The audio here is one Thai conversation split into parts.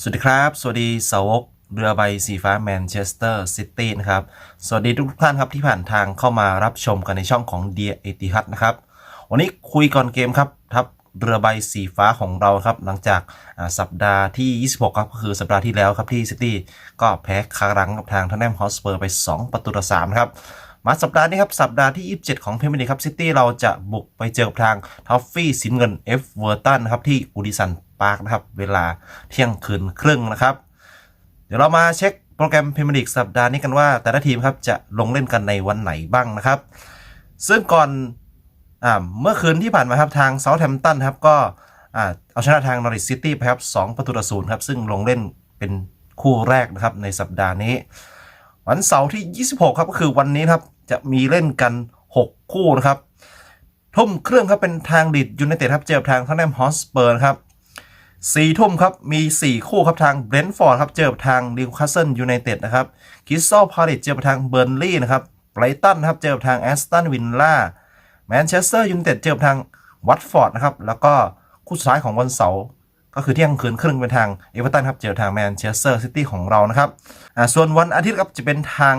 สวัสดีครับ สวัสดีสาวกเรือใบสีฟ้าแมนเชสเตอร์ซิตี้นะครับ สวัสดีทุกท่านครับที่ผ่านทางเข้ามารับชมกันในช่องของเดียเอติฮัดนะครับ วันนี้คุยก่อนเกมครับทัพเรือใบสีฟ้าของเราครับ หลังจากสัปดาห์ที่ 26 ครับก็คือสัปดาห์ที่แล้วครับที่ซิตี้ก็แพ้คารังกับทางทอนแนมฮอสเปอร์ไป 2 ประตูต่อ3ครับมาสัปดาห์นี้ครับ สัปดาห์ที่ 27 ของพรเมียร์ลีกครับซิตี้เราจะบุกไปเจอกับทางทอฟฟี่สินเงินเอฟเวอร์ตันครับที่อูดิสัน ปาร์คนะครับ เวลาเที่ยงคืนครึ่งนะครับ เดี๋ยวเรามาเช็คโปรแกรมพรีเมียร์ลีกสัปดาห์นี้กันว่า แต่ละทีมครับจะลงเล่นกันในวันไหนบ้างนะครับ ซึ่งก่อนอเมื่อคืนที่ผ่านมาครับทางเซาท์แฮมป์ตันครับก็เอาชนะทางนอริ t ซิตี้ไปครับ2ประตูต่อศูนย์ครับซึ่งลงเล่นเป็นคู่แรกนะครับในสัปดาห์นี้ วันเสาร์ที่ 26 ครับก็คือวันนี้ครับจะมีเล่นกัน 6 คู่นะครับทุ่มเครื่องครับเป็นทางดิดยูไนเต็ดครับเจอกับทางทนแนมฮอสเปอร์ครับ สี่ทุ่มครับ มี 4 คู่ครับทางเบรนท์ฟอร์ดครับ เจอกับทางดิวคาสเซิลยูไนเต็ดนะครับคิสซอลพาเลตเจอกับทางเบอร์นลีย์นะครับไบรตันครับเจอกับทางแอสตันวินล่าแมนเชสเตอร์ยูไนเต็ดเจอกับทางวัตฟอร์ดนะครับแล้วก็คู่สุดท้ายของวันเสาร์ก็คือเที่ยงคืนครึ่งเป็นทางเอเวอร์ตันครับเจอกับทางแมนเชสเตอร์ซิตี้ของเรานะครับส่วนวันอาทิตย์ครับจะเป็นทาง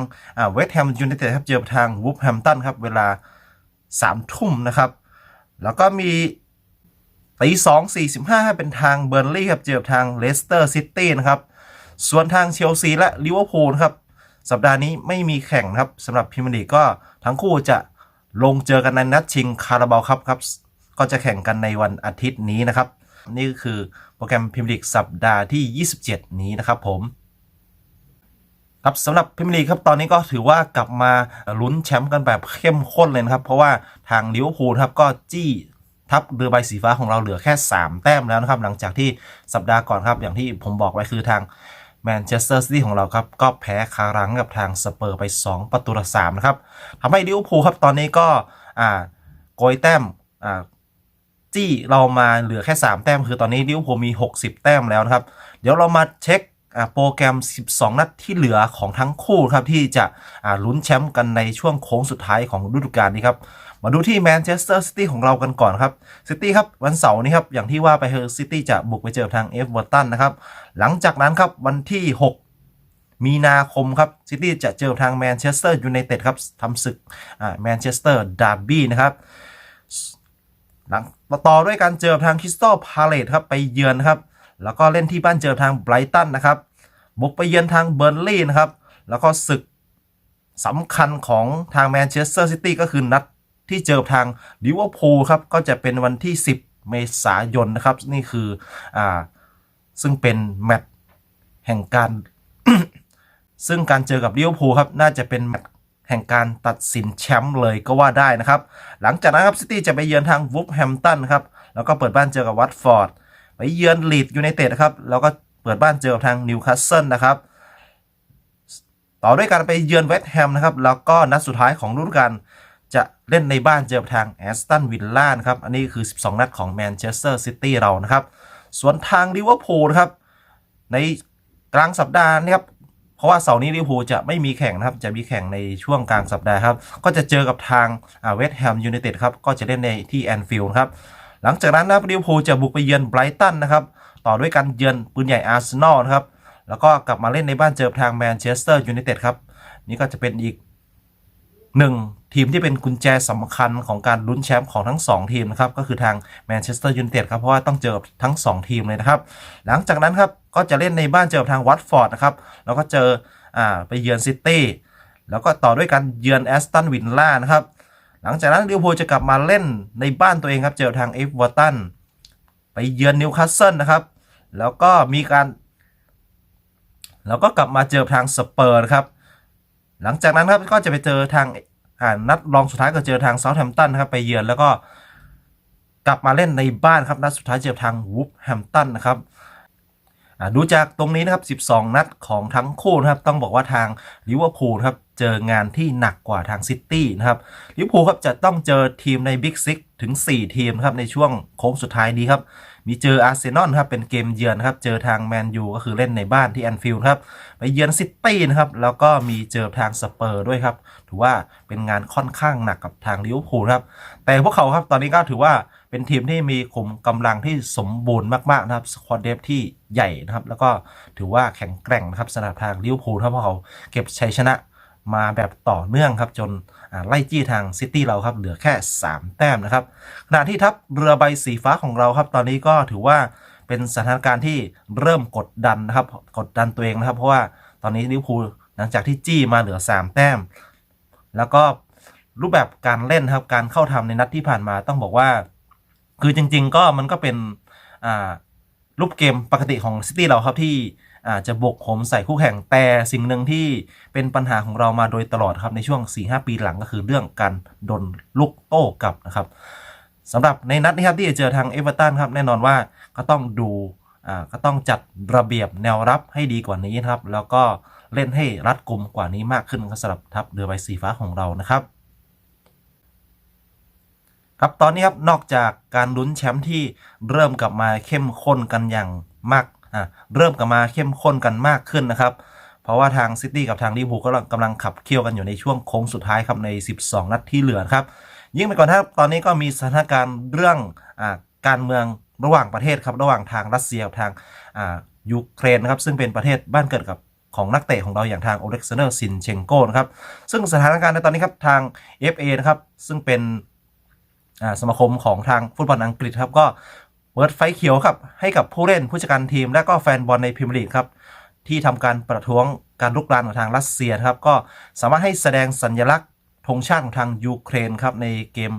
เวสต์แฮมยูไนเต็ดครับเจอกับทางวูฟแฮมตันครับเวลา3ทุ่มนะครับแล้วก็มี ตีสองสี่สิบห้าเป็นทางเบอร์ลี่ครับเจอทางเลสเตอร์ซิตี้นะครับส่วนทางเชลซีและลิเวอร์พูลครับสัปดาห์นี้ไม่มีแข่งนะครับสำหรับพรีเมียร์ลีกก็ทั้งคู่จะลงเจอกันในนัดชิงคาราบาวครับครับ ก็จะแข่งกันในวันอาทิตย์นี้นะครับ นี่ก็คือโปรแกรมพรีเมียร์ลีกสัปดาห์ที่ 27 นี้นะครับผมครับสำหรับพรีเมียร์ลีกครับตอนนี้ก็ถือว่ากลับมาลุ้นแชมป์กันแบบเข้มข้นเลยนะครับ เพราะว่าทางลิเวอร์พูลครับก็จี้ ทัพเรือใบสีฟ้าของเราเหลือแค่ 3 แต้มแล้วนะครับ หลังจากที่สัปดาห์ก่อนครับ อย่างที่ผมบอกไว้คือทางแมนเชสเตอร์ซิตี้ของเราครับ ก็แพ้คารังกับทางสเปอร์ไป 2 ประตูต่อ3นะครับทำให้ลิเวอร์พูลครับตอนนี้ก็อ่าโกยแต้มอ่าจี้เรามาเหลือแค่ 3 แต้ม คือตอนนี้ลิเวอร์พูลมี 60 แต้มแล้วนะครับ เดี๋ยวเรามาเช็คอ่าโปรแกรม 12 นัดที่เหลือของทั้งคู่ครับที่จะอ่าลุ้นแชมป์กันในช่วงโค้งสุดท้ายของฤดูกาลนี้ครับ มาดูที่แมนเชสเตอร์ซิตี้ของเรากันก่อนครับซิตี้ครับวันเสาร์นี้ครับอย่างที่ว่าไปเฮอร์ซิตี้จะบุกไปเจอทางเอฟเวอร์ตันนะครับหลังจากนั้นครับวันที่ 6 มีนาคมครับซิตี้จะเจอทางแมนเชสเตอร์ยูไนเต็ดครับทำศึกแมนเชสเตอร์ดาร์บี้นะครับหลังต่อด้วยการเจอทางคริสตัลพาเลตครับไปเยือนครับแล้วก็เล่นที่บ้านเจอทางไบรตันนะครับบุกไปเยือนทางเบอร์นลีย์นะครับแล้วก็ศึกสำคัญของทางแมนเชสเตอร์ซิตี้ก็คือนัด ที่เจอทางลิเวอร์พูลครับก็จะเป็นวันที่ 10 เมษายนนะครับ นี่คืออ่าซึ่งเป็นแมตช์แห่งการ ซึ่งการเจอกับลิเวอร์พูลครับน่าจะเป็นแมตช์แห่งการตัดสินแชมป์เลยก็ว่าได้นะครับ หลังจากนั้นครับซิตี้จะไปเยือนทางวูฟแฮมตันครับแล้วก็เปิดบ้านเจอกับวัตฟอร์ดไปเยือนลีดยูไนเต็ดครับแล้วก็เปิดบ้านเจอกับทางนิวคาสเซิลนะครับต่อด้วยการไปเยือนเวสต์แฮมนะครับแล้วก็นัดสุดท้ายของฤดูกาล จะเล่นในบ้านเจอกับทางแอสตันวิลล่านะครับ อันนี้คือ 12 นัดของแมนเชสเตอร์ซิตี้เรานะครับ ส่วนทางลิเวอร์พูลครับ ในกลางสัปดาห์นี้ครับ เพราะว่าเสาร์นี้ลิเวอร์พูลจะไม่มีแข่งนะครับ จะมีแข่งในช่วงกลางสัปดาห์ครับ ก็จะเจอกับทางเวสต์แฮมยูไนเต็ดครับ ก็จะเล่นในที่แอนฟิลด์ครับ หลังจากนั้นนะครับลิเวอร์พูลจะบุกไปเยือนไบรตันนะครับ ต่อด้วยการเยือนปืนใหญ่อาร์เซนอลนะครับ แล้วก็กลับมาเล่นในบ้านเจอทางแมนเชสเตอร์ยูไนเต็ดครับ นี่ก็จะเป็นอีก หนึ่งทีมที่เป็นกุญแจสำคัญของการลุ้นแชมป์ของทั้ง 2 ทีมนะครับก็คือทางแมนเชสเตอร์ยูไนเต็ดครับเพราะว่าต้องเจอกับทั้ง 2 ทีมเลยนะครับ หลังจากนั้นครับก็จะเล่นในบ้านเจอกับทางวัตฟอร์ดนะครับแล้วก็เจออ่าไปเยือนซิตี้แล้วก็ต่อด้วยการเยือนแอสตันวินล่านะครับหลังจากนั้นลิเวอร์พูลจะกลับมาเล่นในบ้านตัวเองครับเจอทางเอฟเวอร์ตันไปเยือนนิวคาสเซิลนะครับแล้วก็มีการ แล้วก็กลับมาเจอทางสเปอร์ครับ หลังจากนั้นครับก็จะไปเจอทางอ่านัดรองสุดท้ายก็เจอทางเซาท์แฮมป์ตันครับไปเยือนแล้วก็กลับมาเล่นในบ้านครับนัดสุดท้ายเจอทางวูฟแฮมป์ตันนะครับ ดูจากตรงนี้นะครับ 12 นัดของทั้งคู่นะครับ ต้องบอกว่าทางลิเวอร์พูลครับ เจองานที่หนักกว่าทางซิตี้นะครับลิเวอร์พูลครับจะต้องเจอทีมในบิ๊กซิกถึง 4 ทีมครับในช่วงโค้งสุดท้ายนี้ครับ มีเจออาร์เซนอลครับเป็นเกมเยือนครับ เจอทางแมนยูก็คือเล่นในบ้านที่แอนฟิลด์ครับไปเยือนซิตี้นะครับ แล้วก็มีเจอทางสเปอร์ด้วยครับ ถือว่าเป็นงานค่อนข้างหนักกับทางลิเวอร์พูลครับ แต่พวกเขาครับตอนนี้ก็ถือว่า เป็นทีมที่มีขุมกำลังที่สมบูรณ์มากๆนะครับสควอตเดฟที่ใหญ่นะครับ แล้วก็ถือว่าแข็งแกร่งนะครับสำหรับทางลิเวอร์พูลครับเพราะเขาเก็บชัยชนะมาแบบต่อเนื่องครับ จนไล่จี้ทางซิตี้เราครับ เหลือแค่ 3 แต้มนะครับขณะที่ทัพเรือใบสีฟ้าของเราครับ ตอนนี้ก็ถือว่าเป็นสถานการณ์ที่เริ่มกดดันนะครับ กดดันตัวเองนะครับ เพราะว่าตอนนี้ลิเวอร์พูลหลังจากที่จี้มาเหลือ 3 แต้ม แล้วก็รูปแบบการเล่นครับการเข้าทำในนัดที่ผ่านมาต้องบอกว่า คือจริง ๆ ก็มันก็เป็นรูปเกมปกติของซิตี้เราครับที่อาจจะบกโหมใส่คู่แข่งแต่สิ่งหนึ่งที่เป็นปัญหาของเรามาโดยตลอดครับในช่วง 4-5 ปีหลังก็คือเรื่องการดนลุกโต้กลับนะครับสำหรับในนัดนี้ครับที่จะเจอทางเอเวอร์ตันครับแน่นอนว่าก็ต้องดูอ่าก็ต้องจัดระเบียบแนวรับให้ดีกว่านี้นะครับ แล้วก็เล่นให้รัดกุมกว่านี้มากขึ้นสำหรับทัพเรือใบสีฟ้าของเรานะครับ ครับตอนนี้ครับนอกจากการลุ้นแชมป์ที่เริ่มกลับมาเข้มข้นกันอย่างมากอะเริ่มกลับมาเข้มข้นกันมากขึ้นนะครับ เพราะว่าทางซิตี้กับทางลิเวอร์พูลก็กำลังขับเคี่ยวกันอยู่ในช่วงโค้งสุดท้ายครับใน 12 นัดที่เหลือครับ ยิ่งไปกว่อนครับตอนนี้ก็มีสถานการณ์เรื่องอ่าการเมืองระหว่างประเทศครับระหว่างทางรัสเซียกับทางอ่ายูเครนนะครับซึ่งเป็นประเทศบ้านเกิดกับของนักเตะของเราอย่างทางโอเล็กซานเดอร์ซินเชงโกนะครับซึ่งสถานการณ์ในตอนนี้ครับทาง FA นะครับซึ่งเป็น สมาคมของทางฟุตบอลอังกฤษครับก็เปิดไฟเขียวครับให้กับผู้เล่นผู้จัดการทีม และก็แฟนบอลในพรีเมียร์ลีกครับที่ทำการประท้วงการลุกรานของทางรัสเซียครับก็สามารถให้แสดงสัญลักษณ์ธงชาติของทางยูเครนครับในเกม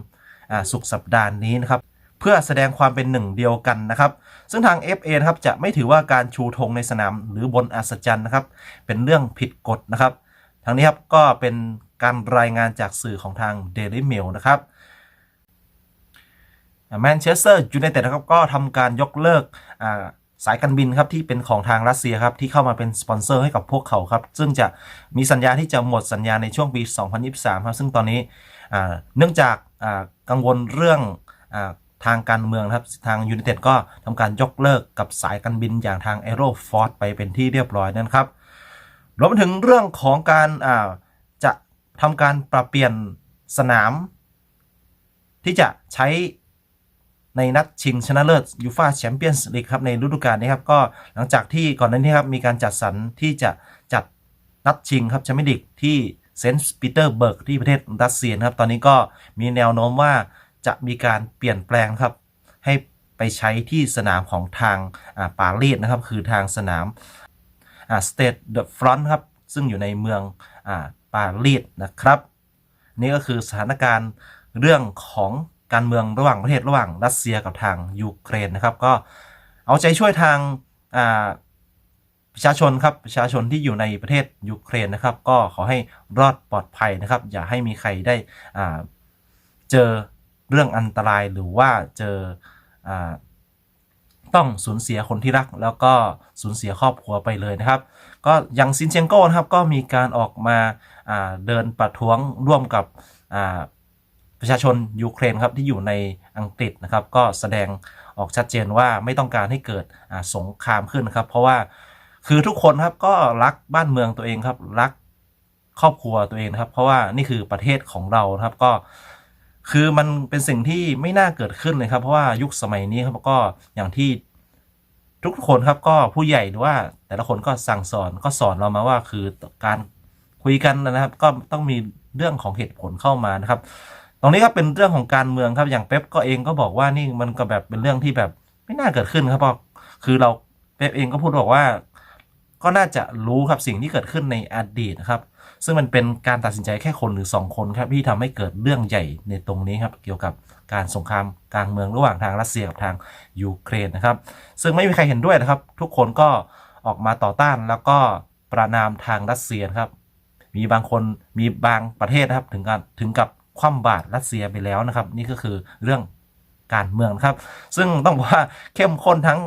สุกสัปดาห์นี้นะครับเพื่อแสดงความเป็นหนึ่งเดียวกันนะครับ ซึ่งทาง FA นะครับจะไม่ถือว่าการชูธงในสนามหรือบนอัศจรรย์นะครับ เป็นเรื่องผิดกฎนะครับทางนี้ครับก็เป็นการรายงานจากสื่อของทาง Daily Mail นะครับ แมนเชสเตอร์ยูไนเต็ดนะครับก็ทำการยกเลิกสายการบินครับที่เป็นของทางรัสเซียครับที่เข้ามาเป็นสปอนเซอร์ให้กับพวกเขาครับ ซึ่งจะมีสัญญาที่จะหมดสัญญาในช่วงปี 2023 ครับ ซึ่งตอนนี้เนื่องจากกังวลเรื่องอทางการเมืองครับทางยูไนเต็ดก็ทำการยกเลิกกับสายการบินอย่างทาง a e r o f o r ไปเป็นที่เรียบร้อยนั่นครับรวมถึงเรื่องของการจะทำการปรับเปลี่ยนสนาม ที่จะใช้ ในนัดชิงชนะเลิศยูฟาแชมเปี้ยนส์ลีกครับในฤดูกาลนี้ครับก็หลังจากที่ก่อนหน้านี้ครับมีการจัดสรรที่จะจัดนัดชิงครับแชมเปี้ยนลีกที่เซนต์ปีเตอร์เบิร์กที่ประเทศรัสเซียนะครับ ตอนนี้ก็มีแนวโน้มว่าจะมีการเปลี่ยนแปลงครับ ให้ไปใช้ที่สนามของทางาปารีสนะครับ คือทางสนามสเตทเดอะฟรอนต์ครับ ซึ่งอยู่ในเมืองอาปารีสนะครับ นี่ก็คือสถานการณ์เรื่องของ การเมืองระหว่างประเทศระหว่างรัสเซียกับทางยูเครนนะครับ ก็เอาใจช่วยทางประชาชนครับประชาชนที่อยู่ในประเทศยูเครนนะครับ ก็ขอให้รอดปลอดภัยนะครับ อย่าให้มีใครได้เจอเรื่องอันตรายหรือว่าเจออต้องสูญเสียคนที่รัก แล้วก็สูญเสียครอบครัวไปเลยนะครับ ก็อย่างซินเชียงโก้นะครับก็มีการออกมาเดินประท้วงร่วมกับ ประชาชนยูเครนครับที่อยู่ในอังกฤษนะครับ ก็แสดงออกชัดเจนว่าไม่ต้องการให้เกิดสงครามขึ้นนะครับ เพราะว่าคือทุกคนครับก็รักบ้านเมืองตัวเองครับ รักครอบครัวตัวเองครับ เพราะว่านี่คือประเทศของเราครับก็ คือมันเป็นสิ่งที่ไม่น่าเกิดขึ้นเลยครับ เพราะว่ายุคสมัยนี้ครับก็อย่างที่ทุกคนครับก็ผู้ใหญ่หรือว่า แต่ละคนก็สั่งสอนก็สอนเรามาว่าคือการคุยกันนะครับ ก็ต้องมีเรื่องของเหตุผลเข้ามานะครับ ตรงนี้ก็เป็นเรื่องของการเมืองครับอย่างเป๊ปก็เองก็บอกว่านี่มันก็แบบเป็นเรื่องที่แบบไม่น่าเกิดขึ้นครับเพราะคือเราเป๊ปเองก็พูดบอกว่า ก็น่าจะรู้ครับสิ่งที่เกิดขึ้นในอดีตนะครับ ซึ่งมันเป็นการตัดสินใจแค่คนหรือ 2 คนครับที่ทำให้เกิดเรื่องใหญ่ในตรงนี้ครับ เกี่ยวกับการสงครามกลางเมืองระหว่างทางรัสเซียกับทางยูเครนนะครับ ซึ่งไม่มีใครเห็นด้วยนะครับ ทุกคนก็ออกมาต่อต้านแล้วก็ประนามทางรัสเซียครับ มีบางคนมีบางประเทศนะครับถึงการถึงกับ คว่ำบาตรรัสเซียไปแล้วนะครับ นี่ก็คือเรื่องการเมืองครับ ซึ่งต้องบอกว่าเข้มข้นทั้ง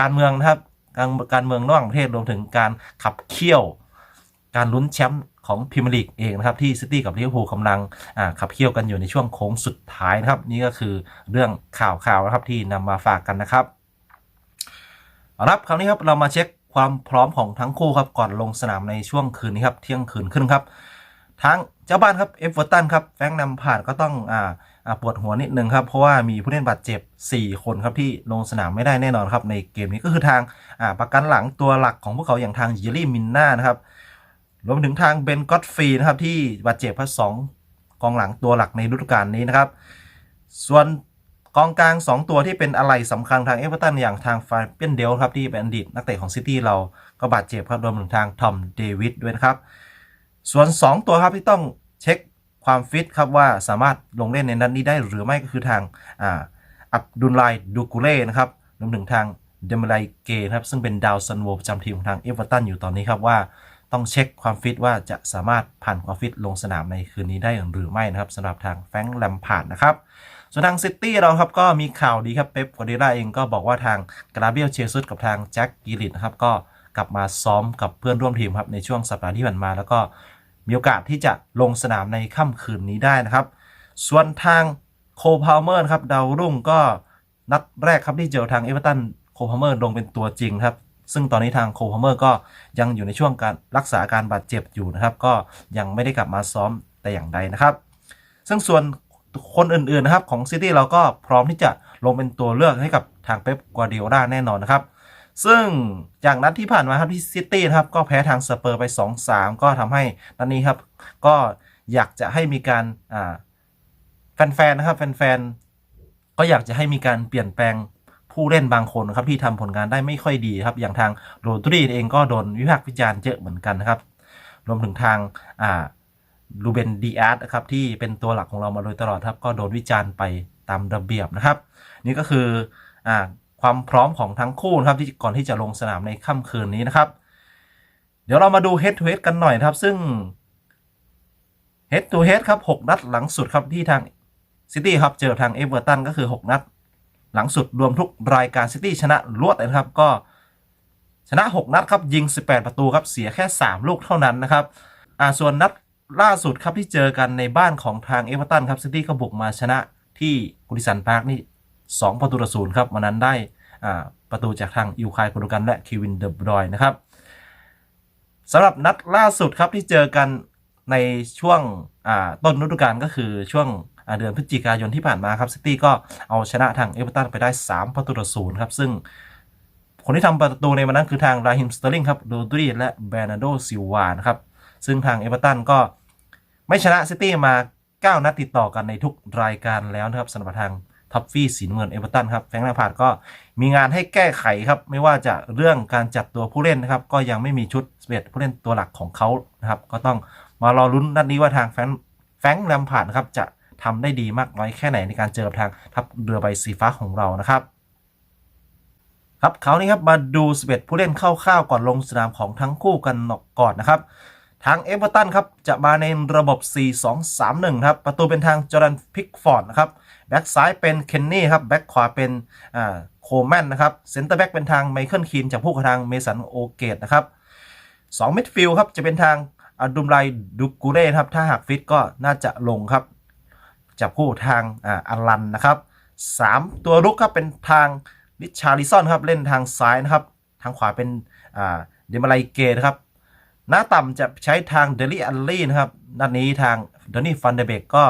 การเมืองนะครับ การการเมืองระหว่างประเทศรวมถึงการขับเคี่ยว การลุ้นแชมป์ของพรีเมียร์ลีกเองนะครับ ที่ซิตี้กับลิเวอร์พูลกำลังขับเคี่ยวกันอยู่ในช่วงโค้งสุดท้ายนะครับ นี่ก็คือเรื่องข่าวๆนะครับที่นำมาฝากกันนะครับเอาละครับคราวนี้ครับเรามาเช็คความพร้อมของทั้งคู่ครับก่อนลงสนามในช่วงคืนนี้ครับเที่ยงคืนครึ่งครับ ทางเจ้าบ้านครับเอฟเวอร์ตันครับแฟงนำผ่านก็ต้องอ่าปวดหัวนิดนึงครับ เพราะว่ามีผู้เล่นบาดเจ็บ 4 คนครับที่ลงสนามไม่ได้แน่นอนครับ ในเกมนี้ก็คือทางประกันหลังตัวหลักของพวกเขาอย่างทางเยลลี่มินนานะครับรวมถึงทางเบนก็ตฟรีนะครับที่บาดเจ็บพัสองกองหลังตัวหลักในฤดูกาลนี้นะครับ ส่วนกองกลาง 2 ตัวที่เป็นอะไรสำคัญทางเอเวอร์ตันอย่างทางฟาเปียนเดลครับที่เป็นอดีตนักเตะของซิตี้เราก็บาดเจ็บครับรวมถึงทางทอมเดวิดด้วยนะครับ ส่วน 2 ตัวครับที่ต้องเช็คความฟิตครับว่าสามารถลงเล่นในนัดนี้ได้หรือไม่ก็คือทางอับดุลไลดูกูเล่นะครับรวมถึงทางเดมไลเกนครับซึ่งเป็นดาวซันโวประจำทีมของทางเอเวอร์ตันอยู่ตอนนี้ครับว่าต้องเช็คความฟิตว่าจะสามารถผ่านความฟิตลงสนามในคืนนี้ได้หรือไม่นะครับสำหรับทางแฟรงค์แลมพาร์ดนะครับ ส่วนทางซิตี้เราครับก็มีข่าวดีครับเป๊ปกัวเดล่าเองก็บอกว่าทางกราเบียลเชซุสกับทางแจ็คกิลิตนะครับก็กลับมาซ้อมกับเพื่อนร่วมทีมครับในช่วงสัปดาห์ที่ผ่านมา แล้วก็ มีโอกาสที่จะลงสนามในค่ำคืนนี้ได้นะครับ ส่วนทางโคพาวเมอร์ครับดาวรุ่งก็นัดแรกครับที่เจอทางเอเวอร์ตันโคพาวเมอร์ลงเป็นตัวจริงครับ ซึ่งตอนนี้ทางโคพาวเมอร์ก็ยังอยู่ในช่วงการรักษาการบาดเจ็บอยู่นะครับ ก็ยังไม่ได้กลับมาซ้อมแต่อย่างใดนะครับ ซึ่งส่วนคนอื่นๆนะครับของซิตี้เราก็พร้อมที่จะลงเป็นตัวเลือกให้กับทางเป๊ปกัวดิโอลาแน่นอนนะครับ ซึ่งจากนัดที่ผ่านมาครับที่ซิตี้นะครับก็แพ้ทางสเปอร์ไป 2-3 ก็ทำให้นัดนี้ครับ ก็อยากจะให้มีการแฟนๆนะครับแฟนๆก็อยากจะให้มีการเปลี่ยนแปลงผู้เล่นบางคนครับที่ทำผลงานได้ไม่ค่อยดีครับ อย่างทางโรดรีเองก็โดนวิพากษ์วิจารณ์เยอะเหมือนกันนะครับ รวมถึงทางลูเบนดีอาร์ตนะครับที่เป็นตัวหลักของเรามาโดยตลอดครับ ก็โดนวิจารณ์ไปตามระเบียบนะครับ นี่ก็คืออ่า ความพร้อมของทั้งคู่นะครับที่ก่อนที่จะลงสนามในค่ำคืนนี้นะครับ เดี๋ยวเรามาดู head to head กันหน่อยนะครับ ซึ่ง head to head ครับ6นัดหลังสุดครับที่ทางซิตี้ครับเจอทางเอเวอร์ตันก็คือ 6 นัด หลังสุดรวมทุกรายการซิตี้ชนะรวดเลยนะครับก็ชนะ 6 นัดครับยิง 18 ประตูครับเสียแค่ 3 ลูกเท่านั้นนะครับอ่าส่วนนัดล่าสุดครับที่เจอกันในบ้านของทางเอเวอร์ตันครับซิตี้ก็บุกมาชนะที่กุดิสันพาร์คนี่ 2 ประตูต่อศูนย์ครับวันนั้นได้ประตูจากทางอิวคายกุกันและเควินเดอบรอยนะครับสำหรับนัดล่าสุดครับที่เจอกันในช่วงต้นฤดูกาลก็คือช่วงเดือนพฤศจิกายนที่ผ่านมาครับซิตี้ก็เอาชนะทางเอเวอร์ตันไปได้ 3 ประตูต่อศูนย์ครับ ซึ่งคนที่ทำประตูในวันนั้นคือทางราฮิมสเตอร์ลิงครับโดดรีและแบรนาโดซิลวานะครับ ซึ่งทางเอเวอร์ตันก็ไม่ชนะซิตี้มา 9 นัดติดต่อกันในทุกรายการแล้วนะครับสำหรับทาง ท็อปฟี่สีน้ำเงินเอเวอร์ตันครับแฟรงค์แลมพาร์ดก็มีงานให้แก้ไขครับ ไม่ว่าจะเรื่องการจัดตัวผู้เล่นนะครับ ก็ยังไม่มีชุดสเปดผู้เล่นตัวหลักของเขานะครับ ก็ต้องมารอลุ้นนัดนี้ว่าทางแฟรงค์แฟรงค์แลมพาร์ดนะครับจะทำได้ดีมากน้อยแค่ไหนในการเจอกับทางทัพเรือใบสีฟ้าของเรานะครับครับเขาวนี้ครับมาดู11ผู้เล่นคร่าวๆก่อนลงสนามของทั้งคู่กันก่อนนะครับทางเอเวอร์ตันครับจะมาในระบบ 4-2-3-1 ครับ ประตูเป็นทางจอร์แดนพิกฟอร์ดนะครับ แบ็กซ้ายเป็นเคนนี่ครับแบ็กขวาเป็นโคลแมนนะครับเซนเตอร์แบ็กเป็นทางไมเคิลคีนจากผู้กับทางเมสันโอเกตนะครับสองมิดฟิลด์ครับจะเป็นทางอดุมไลดูกูเร่ครับถ้าหากฟิตก็น่าจะลงครับจับคู่ทางอ่าอลันนะครับสามตัวรุกครับเป็นทางริชาริซอนครับเล่นทางซ้ายนะครับ ทางขวาเป็นเดมาไลเกนะครับหน้าต่ำจะใช้ทางเดลี่อัลลี่นะครับนัดนี้ทางเดนนี่ฟันเดเบกก็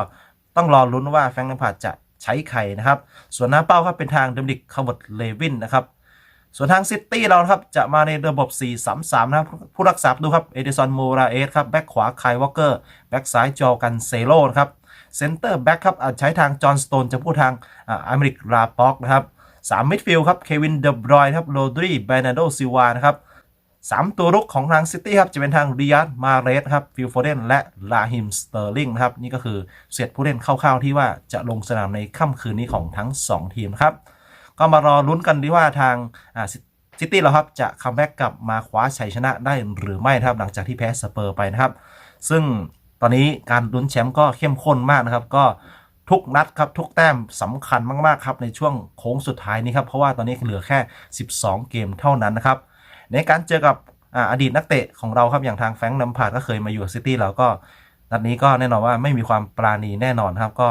ต้องรอลุ้นว่าแฟรงค์แลมพาดจะ ใช้ใครนะครับ ส่วนหน้าเป้าครับเป็นทางเดมิกคาร์บดเลวินนะครับ ส่วนทางซิตี้เราครับจะมาในระบบ 4-3-3 นะครับ ผู้รักษาประตูครับเอเดซอนโมราเอสครับแบ็กขวาไคลวอลเกอร์แบ็กซ้ายจอกันเซโลนะครับเซนเตอร์แบ็กครับอาจใช้ทางจอห์นสโตนจะพูดทางอเมริกราป็อกนะครับสามมิดฟิลด์ครับเควินเดบรอยครับโรดรีเบนาโดซิวานะครับ สามตัวรุกของทางซิตี้ครับ จะเป็นทางริยัตมาเรสครับฟิลโฟเดนและลาฮิมสเตอร์ลิงนะครับ นี่ก็คือเสร็จผู้เล่นคร่าวๆที่ว่าจะลงสนามในค่ำคืนนี้ของทั้ง 2 ทีมครับ ก็มารอลุ้นกันดีว่าทางซิตี้เราครับ จะคัมแบ็กกลับมาคว้าชัยชนะได้หรือไม่นะครับ หลังจากที่แพ้สเปอร์ไปนะครับ ซึ่งตอนนี้การลุ้นแชมป์ก็เข้มข้นมากนะครับ ก็ทุกนัดครับทุกแต้มสำคัญมากๆครับในช่วงโค้งสุดท้ายนี้ครับเพราะว่าตอนนี้เหลือแค่ 12 เกมเท่านั้นนะครับ ในการเจอกับออดีตนักเตะของเราครับอย่างทางแฟรงค์ลัมพาร์ดก็เคยมาอยู่ซิตี้เราก็นัดนี้ก็แน่นอนว่าไม่มีความปราณีแน่นอนครับ ก็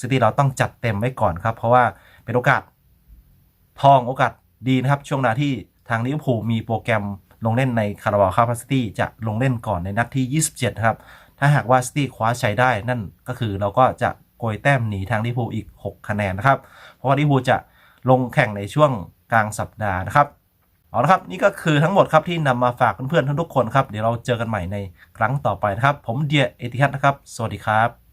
ซิตี้เราต้องจัดเต็มไว้ก่อนครับ เพราะว่าเป็นโอกาสทองโอกาสดีนะครับช่วงนาที่ทางลิเวอร์พูลมีโปรแกรมลงเล่นในคาราบาวคาพาซิตี้จะลงเล่นก่อนในนัดที่ 27 ครับ ถ้าหากว่าซิตี้คว้าชัยได้นั่นก็คือเราก็จะโกยแต้มหนีทางลิเวอร์พูลอีก 6 คะแนนนะครับ เพราะว่าลิเวอร์พูลจะลงแข่งในช่วงกลางสัปดาห์นะครับ เอาละครับนี่ก็คือทั้งหมดครับที่นำมาฝากเพื่อนๆทุกๆคนครับเดี๋ยวเราเจอกันใหม่ในครั้งต่อไปนะครับ ผมเดียเอติฮัตนะครับ สวัสดีครับ